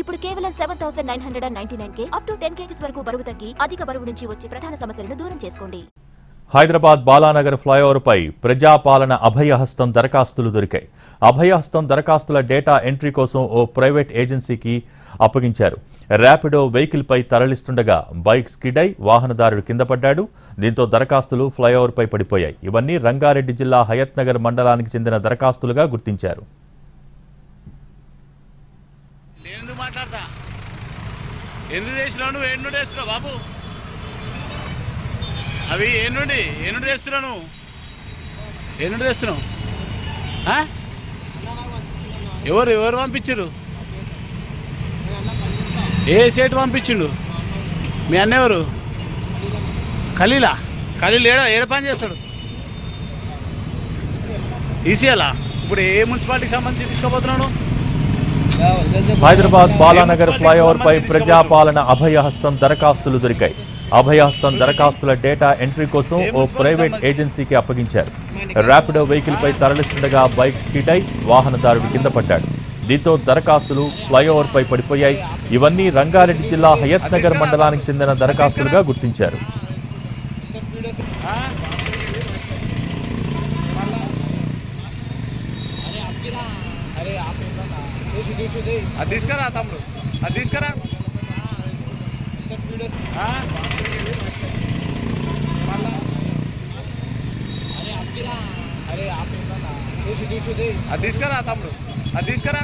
ఇప్పుడు కేవలం seven thousand nine hundred and ninety nine K up to ten KGs వరకు బరువు తగ్గి అధిక బరువు నుంచి వచ్చే ప్రధాన సమస్యలను దూరం చేసుకోండి. హైదరాబాద్ బాలానగర్ ఫ్లైఓవర్పై ప్రజాపాలన అభయహస్తం దరఖాస్తులు దొరికాయి. అభయహస్తం దరఖాస్తుల డేటా ఎంట్రీ కోసం ఓ ప్రైవేట్ ఏజెన్సీకి అప్పగించారు. ర్యాపిడో వెహికల్పై తరలిస్తుండగా బైక్ స్కిడ్ అయి వాహనదారుడు కింద పడ్డాడు. దీంతో దరఖాస్తులు ఫ్లైఓవర్పై పడిపోయాయి. ఇవన్నీ రంగారెడ్డి జిల్లా హయత్నగర్ మండలానికి చెందిన దరఖాస్తులుగా గుర్తించారు నేను ఎందుకు మాట్లాడతా. ఎందుకు చేసినావు నువ్వు? ఏడు నుండి చేస్తున్నావు బాబు? అవి ఏ నుండి? ఏ నుండి నువ్వు? ఏ నుండి తెస్తున్నావు ఆ? ఎవరు? ఎవరు పంపించారు ఏ సేటు పంపించిండు? మీ అన్న ఎవరు? ఖలీలా? ఖలీల్ ఏడ? ఏడ పని చేస్తాడు? ఈసీఎలా ఇప్పుడు ఏ మున్సిపాలిటీకి సంబంధించి తీసుకోబోతున్నావు హైదరాబాద్ బాలానగర్ ఫ్లైఓవర్పై ప్రజాపాలన అభయహస్తం దరఖాస్తులు దొరికాయి. అభయహస్తం దరఖాస్తుల డేటా ఎంట్రీ కోసం ఓ ప్రైవేట్ ఏజెన్సీకి అప్పగించారు. ర్యాపిడో వెహికల్పై తరలిస్తుండగా బైక్ స్కిట్ అయి వాహనదారుడు కింద పడ్డాడు. దీంతో దరఖాస్తులు ఫ్లైఓవర్పై పడిపోయాయి. ఇవన్నీ రంగారెడ్డి జిల్లా హయత్ నగర్ మండలానికి చెందిన దరఖాస్తులుగా గుర్తించారు. అది తీసుకురా తమ్ముడు. అది తీసుకురా? అది తీసుకురా తమ్ముడు. అది తీసుకురా?